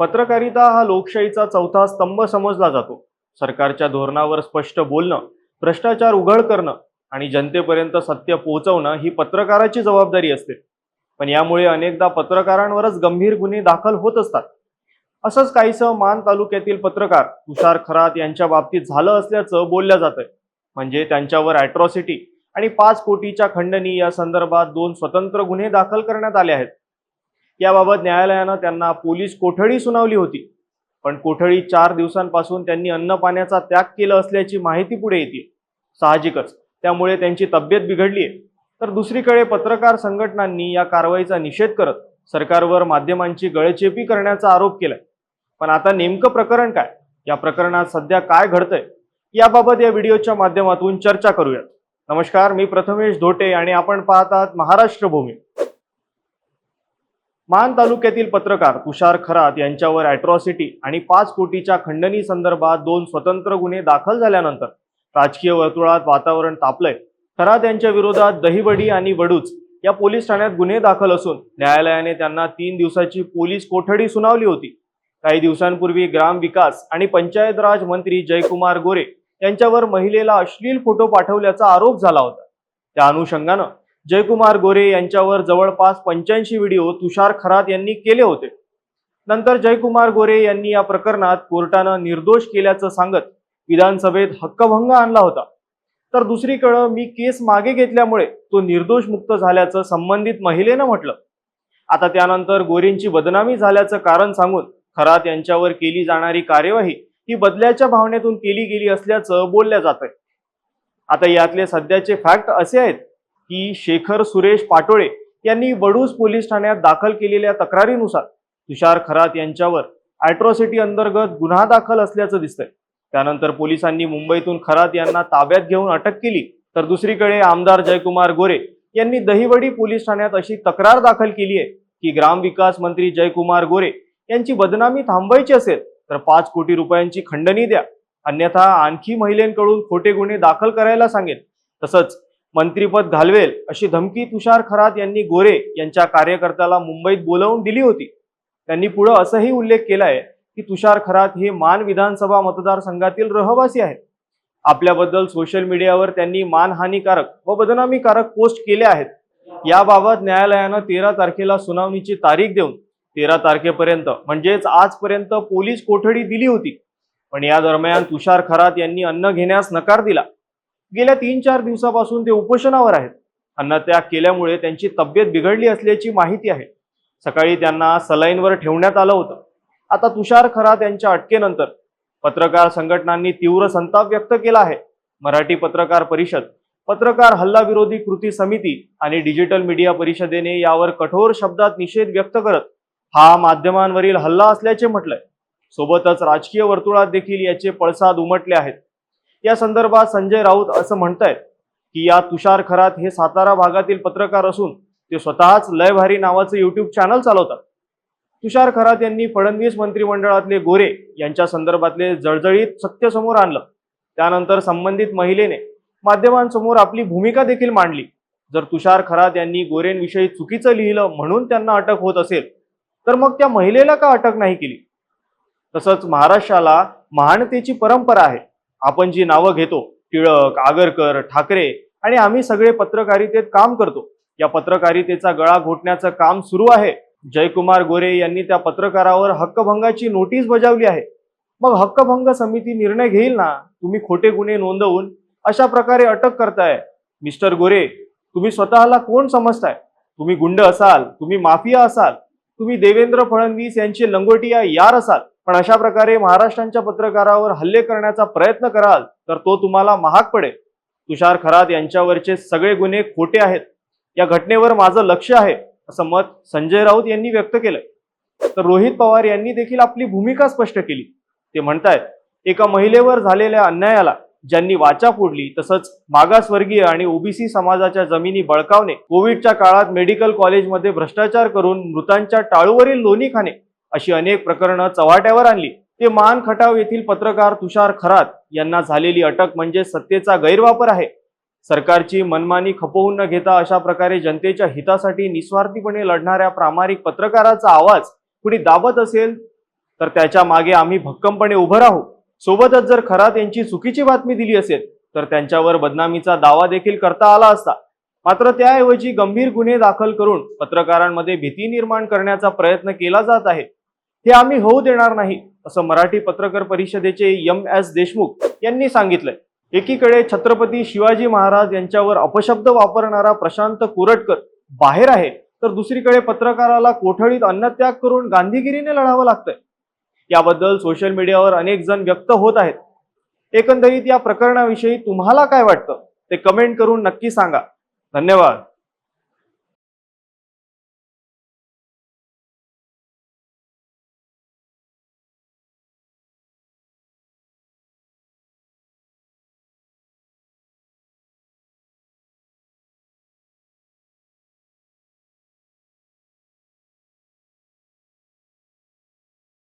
पत्रकारिता हा लोकशाहीचा चौथा स्तंभ समजला जातो. सरकारच्या धोरणावर स्पष्ट बोलणं भ्रष्टाचार उघड करणं आणि जनतेपर्यंत सत्य पोहोचवणं ही पत्रकाराची जबाबदारी असते. पण यामुळे अनेकदा पत्रकारांवरच गंभीर गुन्हे दाखल होत असतात. असंच काहीसं मान तालुक्यातील पत्रकार तुषार खरात यांच्या बाबतीत झालं असल्याचं बोललं जातंय. म्हणजे त्यांच्यावर अॅट्रॉसिटी आणि पाच कोटीच्या खंडणी या संदर्भात दोन स्वतंत्र गुन्हे दाखल करण्यात आले आहेत. याबाबत न्यायालयानं त्यांना पोलीस कोठडी सुनावली होती. पण कोठडी चार दिवसांपासून त्यांनी अन्न पाण्याचा त्याग केला असल्याची माहिती पुढे येते. साहजिकच त्यामुळे त्यांची तब्येत बिघडली आहे तर दुसरीकडे पत्रकार संघटनांनी या कारवाईचा निषेध करत सरकारवर माध्यमांची गळचेपी करण्याचा आरोप केलाय. पण आता नेमकं प्रकरण काय? या प्रकरणात सध्या काय घडतंय? याबाबत या व्हिडिओच्या माध्यमातून चर्चा करूयात. नमस्कार मी प्रथमेश धोटे आणि आपण पाहतात महाराष्ट्र भूमी. मान तालुक्यातील पत्रकार तुषार खरात यांच्यावर अॅट्रॉसिटी आणि पाच कोटीच्या खंडणी संदर्भात दोन स्वतंत्र गुन्हे दाखल झाल्यानंतर राजकीय वर्तुळात वातावरण तापलंय. खरात यांच्या विरोधात दहिवडी आणि वडूच या पोलीस ठाण्यात गुन्हे दाखल असून न्यायालयाने त्यांना तीन दिवसाची पोलीस कोठडी सुनावली होती. काही दिवसांपूर्वी ग्रामविकास आणि पंचायत राज मंत्री जयकुमार गोरे यांच्यावर महिलेला अश्लील फोटो पाठवल्याचा आरोप झाला होता. त्या अनुषंगानं जयकुमार गोरे यांच्यावर जवळपास पंच्याऐंशी व्हिडिओ तुषार खरात यांनी केले होते. नंतर जयकुमार गोरे यांनी या प्रकरणात कोर्टानं निर्दोष केल्याचं सांगत विधानसभेत हक्कभंग आणला होता. तर दुसरीकडं मी केस मागे घेतल्यामुळे तो निर्दोष मुक्त झाल्याचं संबंधित महिलेनं म्हटलं. आता त्यानंतर गोरेंची बदनामी झाल्याचं कारण सांगून खरात यांच्यावर केली जाणारी कार्यवाही ही बदल्याच्या भावनेतून केली गेली असल्याचं बोलल्या जात आहे आता यातले सध्याचे फॅक्ट असे आहेत की शेखर सुरेश पाटोळे यांनी वडूज पोलीस ठाण्यात दाखल केलेल्या तक्रारीनुसार तुषार खरात यांच्यावर अॅट्रॉसिटी अंतर्गत गुन्हा दाखल असल्याचं दिसतंय. त्यानंतर पोलिसांनी मुंबईतून खरात यांना ताब्यात घेऊन अटक केली. तर दुसरीकडे आमदार जयकुमार गोरे यांनी दहिवडी पोलीस ठाण्यात अशी तक्रार दाखल केली आहे की ग्रामविकास मंत्री जयकुमार गोरे यांची बदनामी थांबवायची असेल तर पाच कोटी रुपयांची खंडणी द्या. अन्यथा आणखी महिलेंकडून खोटे गुन्हे दाखल करायला सांगेल तसंच मंत्रीपद घालवेल अशी धमकी तुषार खरात यांनी गोरे यांच्या कार्यकर्त्याला मुंबईत बोलावून दिली होती. त्यांनी पुढे असंही उल्लेख केलाय की तुषार खरात हे मान विधानसभा मतदारसंघातील रहवासी आहेत. आपल्याबद्दल सोशल मीडियावर त्यांनी मानहानीकारक व बदनामीकारक पोस्ट केले आहेत. याबाबत न्यायालयानं तेरा तारखेला सुनावणीची तारीख देऊन तेरा तारखेपर्यंत म्हणजेच आजपर्यंत पोलीस कोठडी दिली होती. पण या दरम्यान तुषार खरात यांनी अन्न घेण्यास नकार दिला. गेल्या तीन चार दिवसापासून ते उपोषणावर आहेत. अन्नत्याग केल्यामुळे त्यांची तब्येत बिघडली असल्याची माहिती आहे. सकाळी त्यांना सलाईनवर ठेवण्यात आलं होतं. आता तुषार खरात यांच्या अटकेनंतर पत्रकार संघटनांनी तीव्र संताप व्यक्त केला आहे. मराठी पत्रकार परिषद पत्रकार हल्ला विरोधी कृती समिती आणि डिजिटल मीडिया परिषदेने यावर कठोर शब्दात निषेध व्यक्त करत हा माध्यमांवरील हल्ला असल्याचे म्हटलंय. सोबतच राजकीय वर्तुळात देखील याचे पळसाद उमटले आहेत. या संदर्भात संजय राऊत असं म्हणतायत की या तुषार खरात हे सातारा भागातील पत्रकार असून ते स्वतःच लय भारी नावाचं युट्यूब चॅनल चालवतात. तुषार खरात यांनी फडणवीस मंत्रिमंडळातले गोरे यांच्या संदर्भातले जळजळीत सत्य समोर आणलं. त्यानंतर संबंधित महिलेने माध्यमांसमोर आपली भूमिका देखील मांडली. जर तुषार खरात यांनी गोरेंविषयी चुकीचं लिहिलं म्हणून त्यांना अटक होत असेल तर मग त्या महिलेला का अटक नाही केली? तसंच महाराष्ट्राला महानतेची परंपरा आहे. आपण जी नावं घेतो टिळक आगरकर ठाकरे आणि आम्ही सगळे पत्रकारितेत काम करतो. या पत्रकारितेचा गळा घोटण्याचं काम सुरू आहे. जयकुमार गोरे यांनी त्या पत्रकारावर हक्कभंगाची नोटीस बजावली आहे. मग हक्कभंग समिती निर्णय घेईल ना? तुम्ही खोटे गुन्हे नोंदवून अशा प्रकारे अटक करताय. मिस्टर गोरे तुम्ही स्वतःला कोण समजताय? तुम्ही गुंड असाल तुम्ही माफिया असाल तुम्ही देवेंद्र फडणवीस यांचे लंगोटिया यार असाल. पण अशा प्रकारे महाराष्ट्रांच्या पत्रकारावर हल्ले करण्याचा प्रयत्न कराल तर तो तुम्हाला महाग पडेल. तुषार खरात यांच्यावरचे सगळे गुन्हे खोटे आहेत. या घटनेवर माझं लक्ष आहे असं मत संजय राऊत यांनी व्यक्त केलंय. तर रोहित पवार यांनी देखील आपली भूमिका स्पष्ट केली. ते म्हणतायत एका महिलेवर झालेल्या अन्यायाला ज्यांनी वाचा फोडली तसंच मागासवर्गीय आणि ओबीसी समाजाच्या जमिनी बळकावणे कोविडच्या काळात मेडिकल कॉलेजमध्ये भ्रष्टाचार करून मृतांच्या टाळूवरील लोणी खाणे अशी अनेक प्रकरणं चव्हाट्यावर आणली. ते मान खटाव येथील पत्रकार तुषार खरात यांना झालेली अटक म्हणजे सत्तेचा गैरवापर आहे. सरकारची मनमानी खपवून न घेता अशा प्रकारे जनतेच्या हितासाठी निस्वार्थीपणे लढणाऱ्या प्रामाणिक पत्रकाराचा आवाज कुणी दाबत असेल तर त्याच्यामागे आम्ही भक्कमपणे उभं राहू. सोबतच जर खरात यांची चुकीची बातमी दिली असेल तर त्यांच्यावर बदनामीचा दावा देखील करता आला असता. मात्र त्याऐवजी गंभीर गुन्हे दाखल करून पत्रकारांमध्ये भीती निर्माण करण्याचा प्रयत्न केला जात आहे. हे आम्ही होऊ देणार नाही असं मराठी पत्रकार परिषदेचे एम एस देशमुख यांनी सांगितलंय. एकीकडे छत्रपती शिवाजी महाराज यांच्यावर अपशब्द वापरणारा प्रशांत कुरटकर बाहेर आहे तर दुसरीकडे पत्रकाराला कोठडीत अन्नत्याग करून गांधीगिरीने लढावं लागतंय. याबद्दल सोशल मीडियावर अनेक जण व्यक्त होत आहेत. एकंदरीत या प्रकरणाविषयी तुम्हाला काय वाटतं? ते कमेंट करून नक्की सांगा. धन्यवाद.